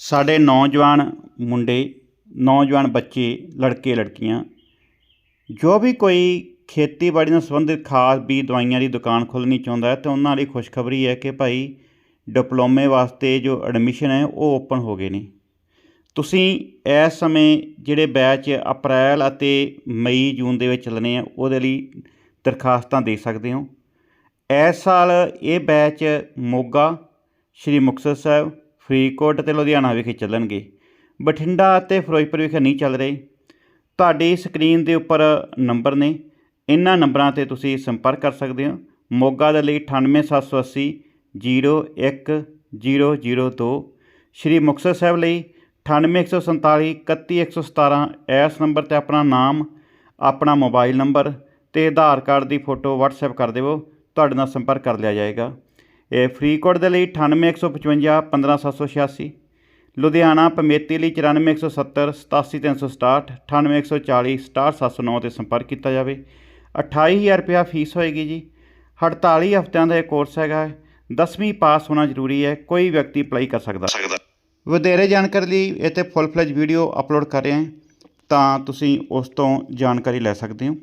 ਸਾਡੇ ਨੌਜਵਾਨ ਮੁੰਡੇ, ਨੌਜਵਾਨ ਬੱਚੇ, ਲੜਕੇ, ਲੜਕੀਆਂ, ਜੋ ਵੀ ਕੋਈ ਖੇਤੀਬਾੜੀ ਨਾਲ ਸੰਬੰਧਿਤ ਖਾਦ, ਬੀਜ, ਦਵਾਈਆਂ ਦੀ ਦੁਕਾਨ ਖੋਲ੍ਹਣੀ ਚਾਹੁੰਦਾ ਹੈ ਤਾਂ ਉਹਨਾਂ ਲਈ ਖੁਸ਼ਖਬਰੀ ਹੈ ਕਿ ਭਾਈ ਡਿਪਲੋਮੇ ਵਾਸਤੇ ਜੋ ਐਡਮਿਸ਼ਨ ਹੈ ਉਹ ਓਪਨ ਹੋ ਗਏ ਨੇ। ਤੁਸੀਂ ਇਸ ਸਮੇਂ ਜਿਹੜੇ ਬੈਚ ਅਪ੍ਰੈਲ ਅਤੇ ਮਈ, ਜੂਨ ਦੇ ਵਿੱਚ ਚੱਲਣੇ ਆ, ਉਹਦੇ ਲਈ ਦਰਖਾਸਤਾਂ ਦੇ ਸਕਦੇ ਹੋ। ਇਸ ਸਾਲ ਇਹ ਬੈਚ ਮੋਗਾ, ਸ਼੍ਰੀ ਮੁਕਤਸਰ ਸਾਹਿਬ ਫਰੀਦਕੋਟ ਅਤੇ ਲੁਧਿਆਣਾ ਵਿਖੇ ਚੱਲਣਗੇ। ਬਠਿੰਡਾ ਅਤੇ ਫਿਰੋਜ਼ਪੁਰ ਵਿਖੇ ਨਹੀਂ ਚੱਲ ਰਹੇ। ਤੁਹਾਡੀ ਸਕਰੀਨ ਦੇ ਉੱਪਰ ਨੰਬਰ ਨੇ। ਇਹਨਾਂ ਨੰਬਰਾਂ ਤੇ ਤੁਸੀਂ ਸੰਪਰਕ ਕਰ ਸਕਦੇ ਹੋ। ਮੋਗਾ ਦੇ ਲਈ 98780 01002 ਸ਼੍ਰੀ ਮੁਕਤਸਰ ਸਾਹਿਬ ਲਈ 98147 31117 ਇਸ ਨੰਬਰ ਤੇ ਆਪਣਾ ਨਾਮ, ਆਪਣਾ ਮੋਬਾਈਲ ਨੰਬਰ ਤੇ ਆਧਾਰ ਕਾਰਡ ਦੀ ਫੋਟੋ WhatsApp ਕਰ ਦੇਵੋ। ਤੁਹਾਡੇ ਨਾਲ ਸੰਪਰਕ ਕਰ ਲਿਆ ਜਾਏਗਾ। ਇਹ ਫਰੀਦਕੋਟ ਦੇ ਲਈ 98155 15786 ਲੁਧਿਆਣਾ ਪਮੇਤੀ ਲਈ 94170 87367 98140 67709 ਤੇ ਸੰਪਰਕ ਕੀਤਾ ਜਾਵੇ। 28000 ਰੁਪਇਆ ਫੀਸ ਹੋਏਗੀ ਜੀ। 48 ਹਫ਼ਤਿਆਂ ਦਾ ਇਹ ਕੋਰਸ ਹੈਗਾ। 10ਵੀਂ ਪਾਸ ਹੋਣਾ ਜ਼ਰੂਰੀ ਹੈ। ਕੋਈ ਵਿਅਕਤੀ ਅਪਲਾਈ ਕਰ ਸਕਦਾ। ਵਧੇਰੇ ਜਾਣਕਾਰੀ ਲਈ ਇੱਥੇ ਫੁੱਲ ਫਲੈਜ ਵੀਡੀਓ ਅਪਲੋਡ ਕਰ ਰਹੇ ਹਾਂ। ਤਾਂ ਤੁਸੀਂ ਉਸ ਤੋਂ ਜਾਣਕਾਰੀ ਲੈ ਸਕਦੇ ਹੋ।